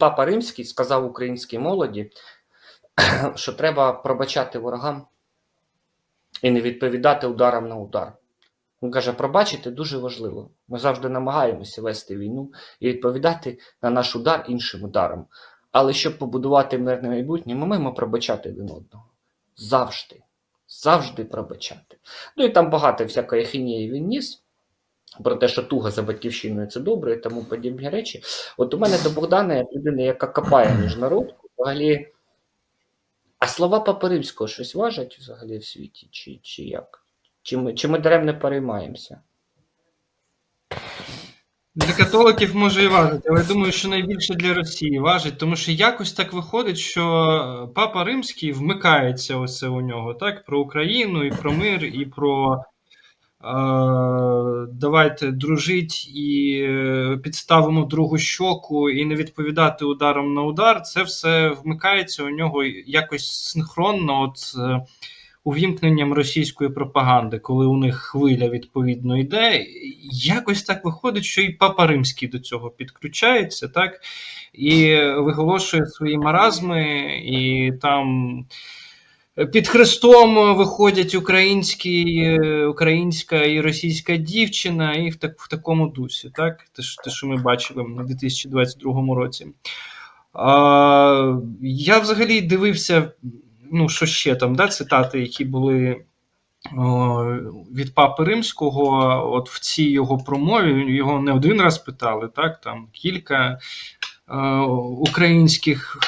Папа Римський сказав українській молоді, що треба пробачати ворогам і не відповідати ударам на удар. Він каже, пробачити дуже важливо. Ми завжди намагаємося вести війну і відповідати на наш удар іншим ударом. Але щоб побудувати мирне майбутнє, ми маємо пробачати один одного. Завжди. Завжди пробачати. Ну і там багато всякої хінії він ніс. Про те, що туга за батьківщиною це добре і тому подібні речі. От у мене до Богдана, як людина, яка копає міжнародку, взагалі. А слова Папи Римського щось важать взагалі в світі, чи, чи як? Чи ми, чи ми даремно переймаємося? Для католиків може і важить, але я думаю, що найбільше для Росії важить, тому що якось так виходить, що Папа Римський вмикається оце у нього, так? Про Україну, і про мир, і про давайте дружить і е, підставимо другу щоку і не відповідати ударом на удар. Це все вмикається у нього якось синхронно. От, е, увімкненням російської пропаганди, коли у них хвиля відповідно йде, якось так виходить, що і Папа Римський до цього підключається, так і виголошує свої маразми, і там. Під хрестом виходять українські, українська і російська дівчина, і в так в такому дусі, так? Те, те, що ми бачили в 2022 році. А, я взагалі дивився, ну, що ще там, да, цитати, які були о, від Папи Римського, от в цій його промові, його не один раз питали, так, там кілька е, українських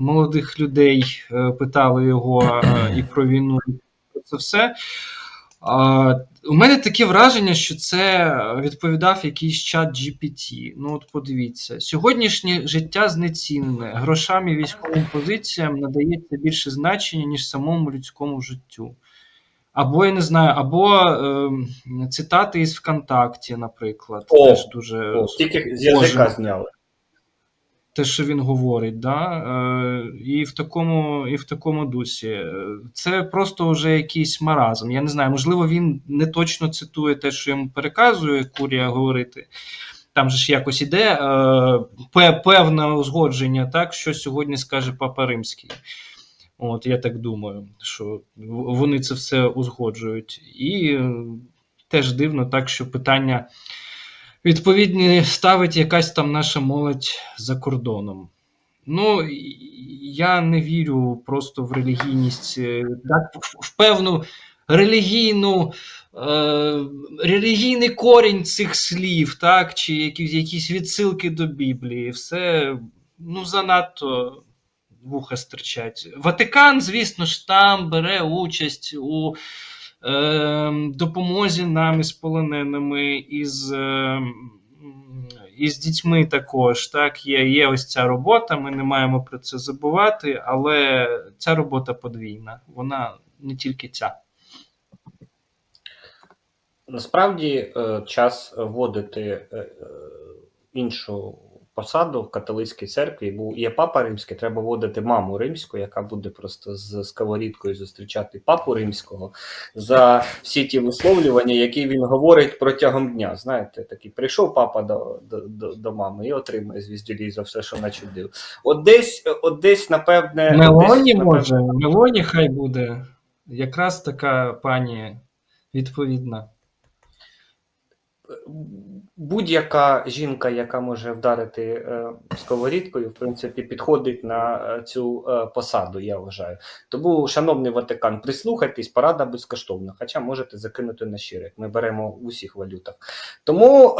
молодих людей е, питали його е, і про війну, і про це все. У мене таке враження, що це відповідав якийсь чат GPT. Ну, от подивіться, сьогоднішнє життя знецінене, грошам і військовим позиціям надається більше значення, ніж самому людському життю. Або я не знаю, або е, цитати із ВКонтакті, наприклад, О, теж дуже О, тільки з язика зняли. Те, що він говорить, да? е, і, в такому, і в такому дусі. Е, Це просто вже якийсь маразм. Я не знаю, можливо, він не точно цитує те, що йому переказує Курія говорити. Там же ж якось іде е, певне узгодження, так, що сьогодні скаже Папа Римський. От, я так думаю, що вони це все узгоджують. І е, теж дивно, так, що питання відповідні ставить якась там наша молодь за кордоном. Ну, я не вірю просто в релігійність, е, так, в, певну релігійну, е, релігійний корінь цих слів, так, чи якісь, якісь відсилки до Біблії. Все ну, занадто вуха стирчать. Ватикан, звісно ж, там бере участь у допомозі нам із полоненими, із, е, із дітьми також. Так, є, є ось ця робота, ми не маємо про це забувати, але ця робота подвійна, вона не тільки ця. Насправді е, час вводити е, е, іншу посаду в католицькій церкві. Бо є папа римський, треба вводити маму римську, яка буде просто з сковорідкою зустрічати папу римського за всі ті висловлювання, які він говорить протягом дня. Знаєте, такий прийшов папа до, до, до, до мами і отримує звіздюлі за все, що начудив. От десь, от десь, напевне, Мелоні десь, напевне, може, Мелоні хай буде. Якраз така пані відповідна. Будь-яка жінка, яка може вдарити е, сковорідкою, в принципі, підходить на е, цю е, посаду, я вважаю. Тому, шановний Ватикан, прислухайтесь, порада безкоштовна, хоча можете закинути на щирик. Ми беремо в усіх валютах. Тому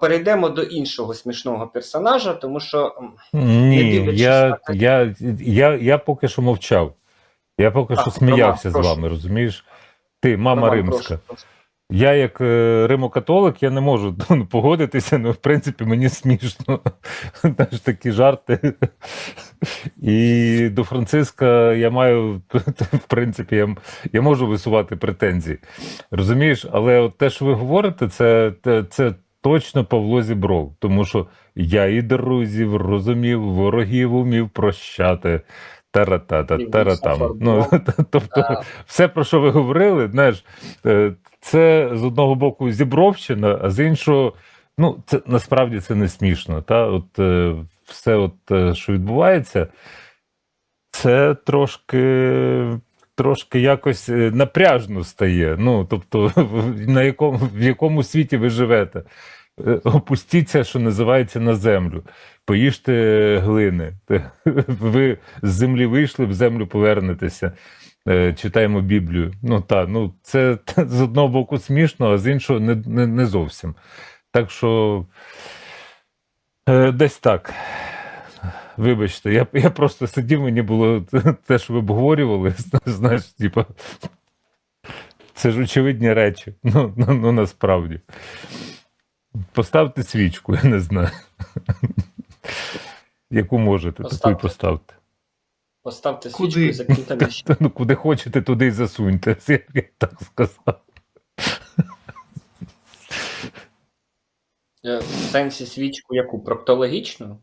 перейдемо до іншого смішного персонажа, тому що Ні, дивлячись я, на я, я, я поки що мовчав. Я поки А, що сміявся Роман, з прошу. вами, розумієш? Ти, мама Роман, римська. прошу, прошу. Я, як е, римокатолик, я не можу ну, погодитися, ну, в принципі, мені смішно. Знаєш, такі жарти. І до Франциска я маю, в принципі, я, я можу висувати претензії. Розумієш, але от те, що ви говорите, це, це, це точно Павло Зібров, тому що я і друзів розумів, ворогів умів прощати. Таратата, І таратам. Мустафа Ну, тобто, все, про що ви говорили, знаєш, е, це з одного боку зібровщина, а з іншого ну, це насправді це не смішно. Та? От, е, все, от, е, що відбувається, це трошки. Трошки якось е, напряжно стає. Ну, тобто, на якому, в якому світі ви живете? Е, Опустіться, що називається, на землю. Поїжте глини. Ви з землі вийшли, в землю повернетеся. Е, Читаємо Біблію. Ну так, ну це з одного боку смішно, а з іншого не, не, не зовсім. Так що е, десь так. Вибачте, я, я просто сидів, мені було те, що ви обговорювали, знаєш, типа. Це ж очевидні речі. Ну, ну, ну насправді. Поставте свічку, я не знаю. Яку можете, таку і Поставте. Поставте. Свічку і закиньте на Та, ну, куди хочете, туди й засуньте. Я так сказав. Е, В сенсі свічку яку? Проктологічну?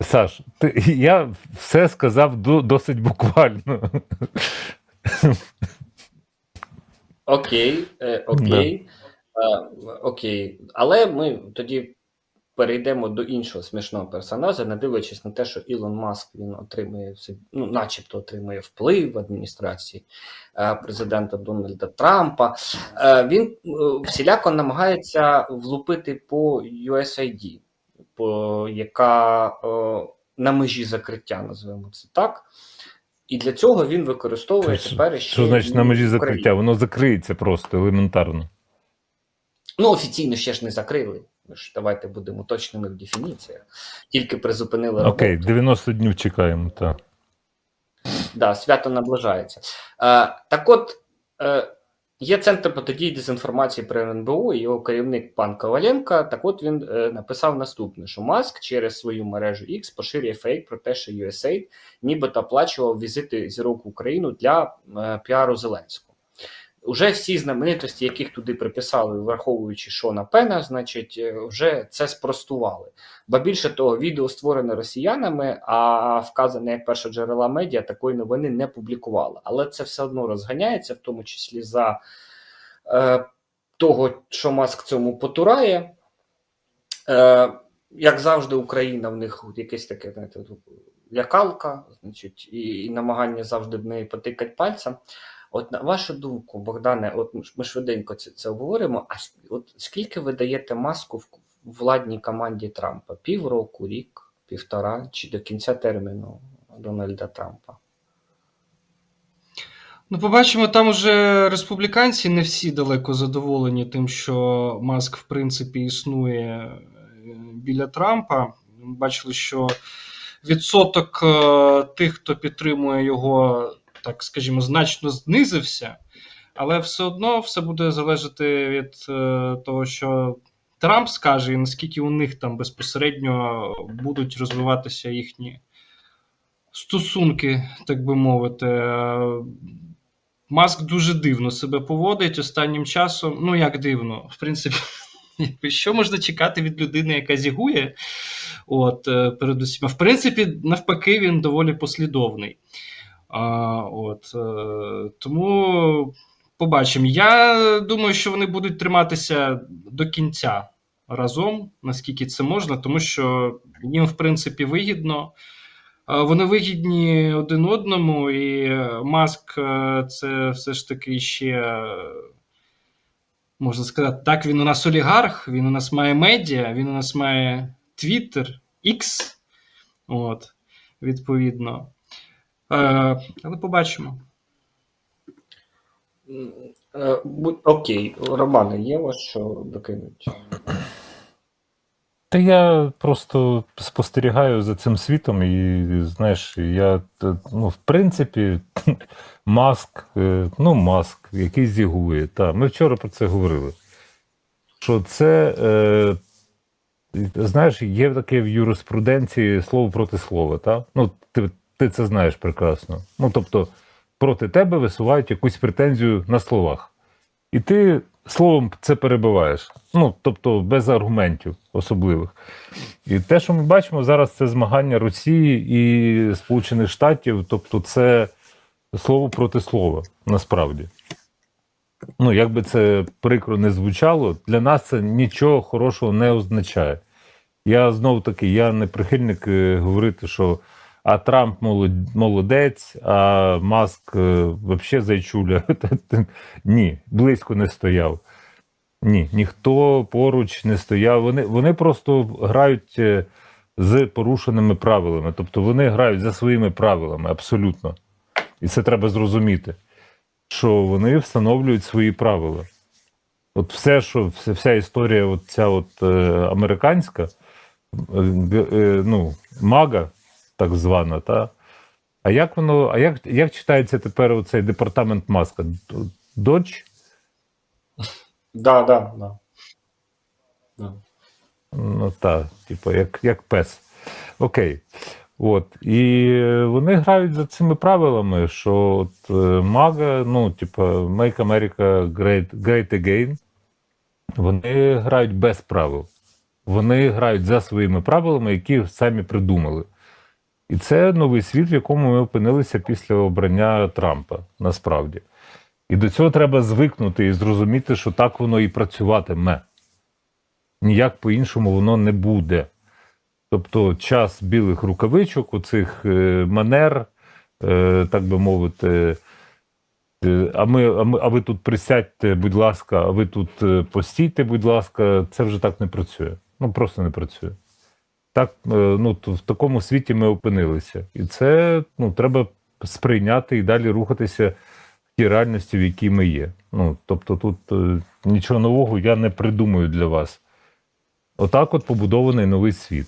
Саш, ти, я все сказав до, досить буквально. Окей, е, окей. Е, окей. Але ми тоді перейдемо до іншого смішного персонажа, не дивлячись на те, що Ілон Маск він отримує ну, начебто отримує вплив в адміністрації е, президента Дональда Трампа. Е, він е, всіляко намагається влупити по USAID, по, яка на межі закриття, називаємо це так. І для цього він використовує Що- тепер ще Що значить на межі закриття? Воно закриється просто елементарно. Ну, офіційно ще ж не закрили. Ми ж давайте будемо точними в дефініціях. Тільки призупинили роботу. Окей, 90 днів чекаємо. Так. Да, свято наближається. Е, так от, е, є центр протидії дезінформації при НБУ, і його керівник пан Коваленко. Так от він е, написав наступне: що Маск через свою мережу X поширює фейк про те, що USAID нібито оплачував візити зірок в Україну для е, піару Зеленського. Уже всі знаменитості, яких туди приписали, враховуючи Шона Пена, значить, е, вже це спростували. Ба більше того, відео створене росіянами, а вказане як перша джерела медіа такої новини не публікували. Але це все одно розганяється, в тому числі за е, того, що Маск цьому потурає. Е, як завжди, Україна в них якесь таке знаєте, лякалка, значить, і, і намагання завжди в неї потикати пальцем. От на вашу думку, Богдане, от ми швиденько це, це обговоримо. А от скільки ви даєте маску в владній команді Трампа? Півроку, рік, півтора чи до кінця терміну Дональда Трампа? Ну, побачимо, там уже республіканці не всі далеко задоволені тим, що Маск, в принципі, існує е, біля Трампа. Бачили, що відсоток е, тих, хто підтримує його, так скажімо, значно знизився, але все одно все буде залежати від е, того, що Трамп скаже, і наскільки у них там безпосередньо будуть розвиватися їхні стосунки, так би мовити. Маск дуже дивно себе поводить останнім часом. Ну, як дивно, в принципі, що можна чекати від людини, яка зігує? От, е, передусім. В принципі, навпаки, він доволі послідовний. А, от, е, тому побачимо. Я думаю, що вони будуть триматися до кінця разом, наскільки це можна, тому що їм, в принципі, вигідно. Вони вигідні один одному, і Маск е, це все ж таки ще, можна сказати, так, він у нас олігарх, він у нас має медіа, він у нас має Twitter, X. От, відповідно. Е, Але побачимо. Е, Окей, Романе, є у вас що докинуть? Та я просто спостерігаю за цим світом, і знаєш, я ну, в принципі, маск, е, ну, маск, який зігує. Та, ми вчора про це говорили. Що це, е, знаєш, є таке в юриспруденції слово проти слова, та? Ну, ти, ти це знаєш прекрасно. Ну, тобто, проти тебе висувають якусь претензію на словах. І ти словом це перебиваєш. Ну, тобто, без аргументів особливих. І те, що ми бачимо зараз, це змагання Росії і Сполучених Штатів, тобто, це слово проти слова, насправді. ну, як би це прикро не звучало, для нас це нічого хорошого не означає. Я знову таки, я не прихильник е, говорити, що а Трамп молодець, а Маск взагалі зайчуля. Ні, близько не стояв. Ні, ніхто поруч не стояв. Вони, вони просто грають е, з порушеними правилами. Тобто вони грають за своїми правилами, абсолютно. І це треба зрозуміти, що вони встановлюють свої правила. От все, що вся, вся історія, от ця от, е, американська, е, е, ну, мага, так звана, та. А як воно, а як, як читається тепер оцей департамент маска? Додж? Да, да, да. да. Ну так, типу, як, як пес. Окей. От. І вони грають за цими правилами, що от е, мага, ну, типу, Make America Great, Great Again, вони грають без правил. Вони грають за своїми правилами, які самі придумали. І це новий світ, в якому ми опинилися після обрання Трампа, насправді. І до цього треба звикнути і зрозуміти, що так воно і працюватиме. Ніяк по-іншому воно не буде. Тобто час білих рукавичок, оцих е, манер, е, так би мовити, е, а, ми, а, ми, а ви тут присядьте, будь ласка, а ви тут постійте, будь ласка, це вже так не працює. Ну просто не працює. Так, е, ну, в такому світі ми опинилися. І це ну, треба сприйняти і далі рухатися в тій реальності, в якій ми є. Ну, тобто тут е, нічого нового я не придумаю для вас. Отак от побудований новий світ.